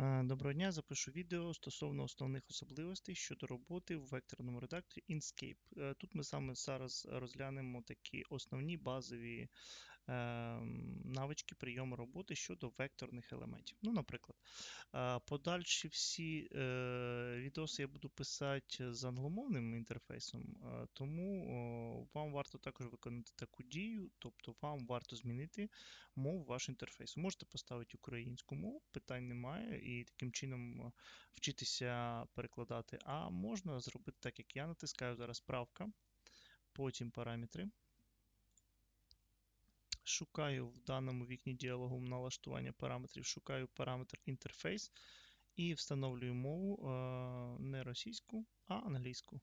Е, Доброго дня, запишу відео стосовно основних особливостей щодо роботи в векторному редакторі Inkscape. Е, Тут ми саме зараз розглянемо такі основні базові навички прийому роботи щодо векторних елементів. Ну, наприклад, е, подальші всі е, відоси я буду писати з англомовним інтерфейсом, е, тому вам варто також виконати таку дію, тобто вам варто змінити мову ваш інтерфейс. Можете поставити українську мову, питань немає, і таким чином вчитися перекладати. А можна зробити так, як я натискаю зараз правка, потім параметри. Шукаю в даному вікні діалогу налаштування параметрів, шукаю параметр інтерфейс і встановлюю мову е, не російську, а англійську.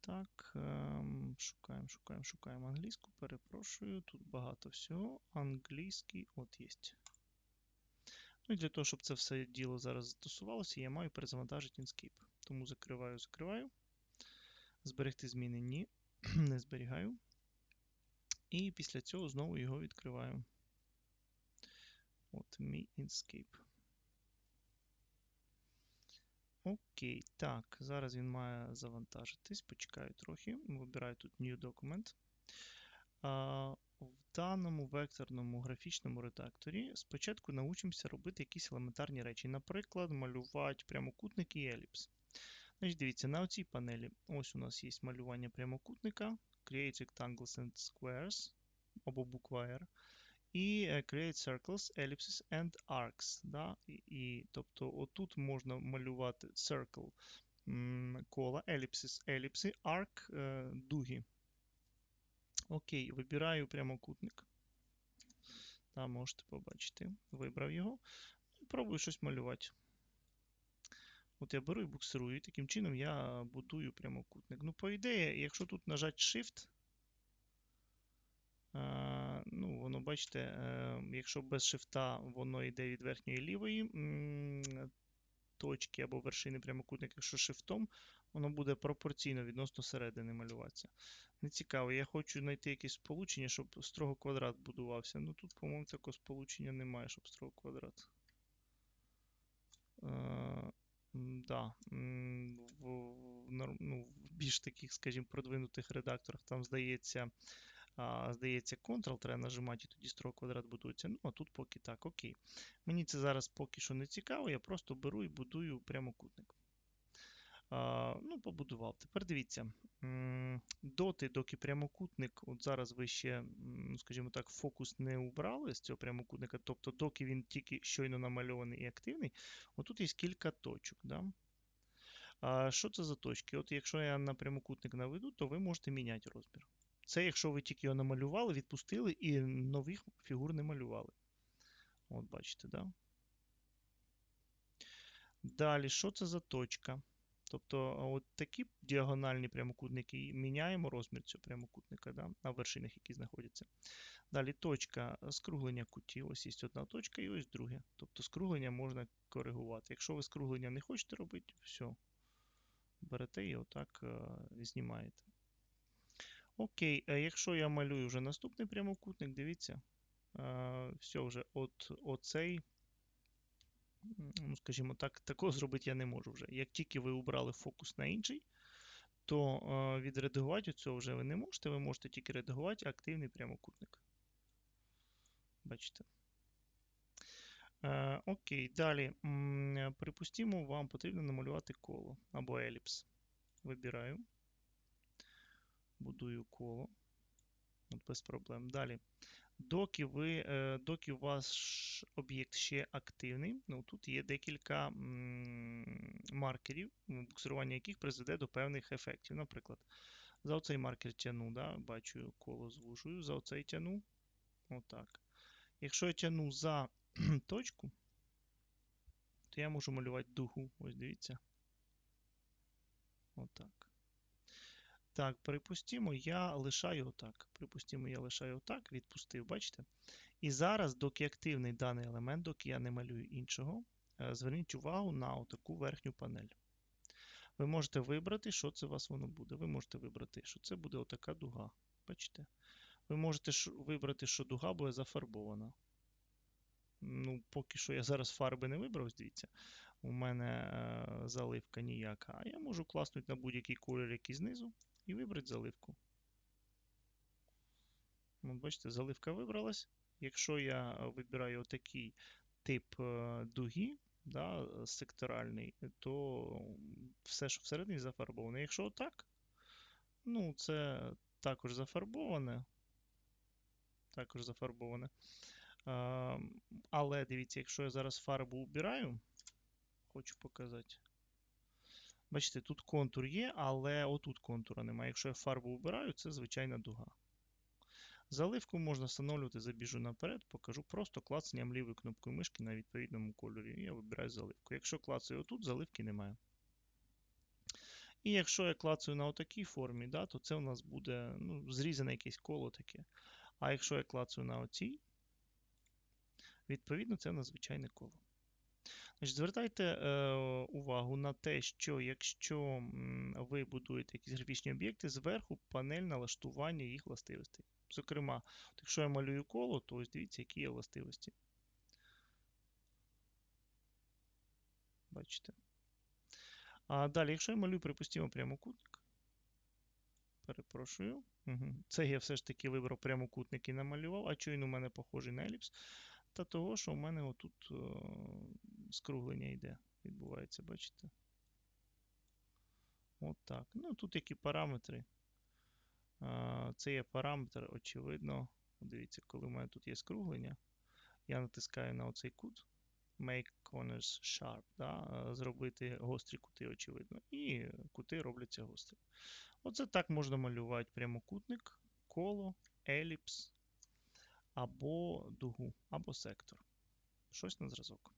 Так, ем, шукаємо, шукаємо, шукаємо англійську. Перепрошую, тут багато всього. Англійський от є. Ну і для того, щоб це все діло зараз застосувалося, я маю перезавантажити Inkscape. Тому закриваю, закриваю. Зберегти зміни ні, не зберігаю. І після цього знову його відкриваю. От мій Inkscape. Окей, так, зараз він має завантажитись. Почекаю трохи. Вибираю тут New Document. А, в даному векторному графічному редакторі спочатку научимося робити якісь елементарні речі. Наприклад, малювати прямокутник і еліпс. Значить, дивіться, на цій панелі ось у нас є малювання прямокутника, Create Rectangles and Squares або буква R. І е, Create Circles, Ellipses and Arcs. Да? І, і, тобто, отут можна малювати circle кола, ellipses, еліпси, arc, е, дуги. Окей, вибираю прямокутник. Там можете побачити. Вибрав його. Пробую щось малювати. От я беру і буксирую, і таким чином я будую прямокутник. Ну, по ідеї, якщо тут нажати Shift, е, ну, воно, бачите, е, якщо без шифта воно йде від верхньої лівої точки або вершини прямокутника, якщо шифтом, воно буде пропорційно відносно середини малюватися. Не цікаво, я хочу знайти якесь сполучення, щоб строго квадрат будувався. Ну тут, по-моєму, такого сполучення немає, щоб строго квадрат. Да. В, в, ну, в більш таких, скажімо, продвинутих редакторах там здається, а, здається, Ctrl треба нажимати, і тоді строк квадрат будується. Ну, а тут поки так, окей. Мені це зараз поки що не цікаво, я просто беру і будую прямокутник. А, ну, побудував. Тепер дивіться. Доти, доки прямокутник, от зараз ви ще, ну, скажімо так, фокус не убрали з цього прямокутника, тобто, доки він тільки щойно намальований і активний, отут є кілька точок. Да? А що це за точки? От якщо я на прямокутник наведу, то ви можете міняти розмір. Це якщо ви тільки його намалювали, відпустили і нових фігур не малювали. От бачите, да? Далі, що це за точка? Тобто, от такі діагональні прямокутники міняємо розмір цього прямокутника да, на вершинах, які знаходяться. Далі точка скруглення кутів. Ось є одна точка і ось друге. Тобто скруглення можна коригувати. Якщо ви скруглення не хочете робити, все. Берете і отак знімаєте. Окей, якщо я малюю вже наступний прямокутник, дивіться, все вже от оцей ну, скажімо так, такого зробити я не можу вже. Як тільки ви убрали фокус на інший, то е, відредагувати цього вже ви не можете. Ви можете тільки редагувати активний прямокутник. Бачите? Е, окей, далі. Припустімо, вам потрібно намалювати коло або еліпс. Вибираю. Будую коло. От без проблем. Далі. Доки, ви, е, доки у вас об'єкт ще активний, ну, тут є декілька маркерів, буксирування яких призведе до певних ефектів. Наприклад, за оцей маркер тяну, да, бачу, коло звужую, за оцей тяну. Отак. Якщо я тяну за точку, то я можу малювати дугу. Ось дивіться. Отак. Так, припустімо, я лишаю отак. Припустімо, я лишаю отак, відпустив, бачите? І зараз, доки активний даний елемент, доки я не малюю іншого, е, зверніть увагу на таку верхню панель. Ви можете вибрати, що це у вас воно буде. Ви можете вибрати, що це буде отака дуга. Бачите? Ви можете вибрати, що дуга буде зафарбована. Ну, поки що я зараз фарби не вибрав, дивіться. У мене е, заливка ніяка. А я можу класнути на будь-який колір, який знизу, і вибрати заливку. От бачите, заливка вибралась. Якщо я е, вибираю отакий тип е, дуги, да, е, секторальний, то все, що всередині зафарбоване. Якщо отак, ну, це також зафарбоване. Також зафарбоване. Але дивіться, якщо я зараз фарбу убираю, хочу показати. Бачите, тут контур є, але отут контура немає. Якщо я фарбу убираю, це звичайна дуга. Заливку можна встановлювати, забіжу наперед, покажу просто клацанням лівою кнопкою мишки на відповідному кольорі. І я вибираю заливку. Якщо клацаю отут, заливки немає. І якщо я клацаю на отакій формі, да, то це у нас буде ну, зрізане якесь коло таке. А якщо я клацаю на оцій, відповідно, це надзвичайне коло. Звертайте е, увагу на те, що якщо ви будуєте якісь графічні об'єкти, зверху панель налаштування їх властивостей. Зокрема, якщо я малюю коло, то ось дивіться, які є властивості. Бачите? А далі, якщо я малюю, припустимо, прямокутник. Перепрошую. Угу. Це я все ж таки вибрав прямокутник і намалював, а він у мене похожий на еліпс? Та того, що у мене отут о, скруглення йде, відбувається, бачите? От так. Ну, тут які параметри. Це є параметр, очевидно. Дивіться, коли у мене тут є скруглення, я натискаю на оцей кут. Make corners sharp, да, зробити гострі кути, очевидно. І кути робляться гострі. Оце так можна малювати прямокутник, коло, еліпс, або дугу, або сектор. Щось на зразок.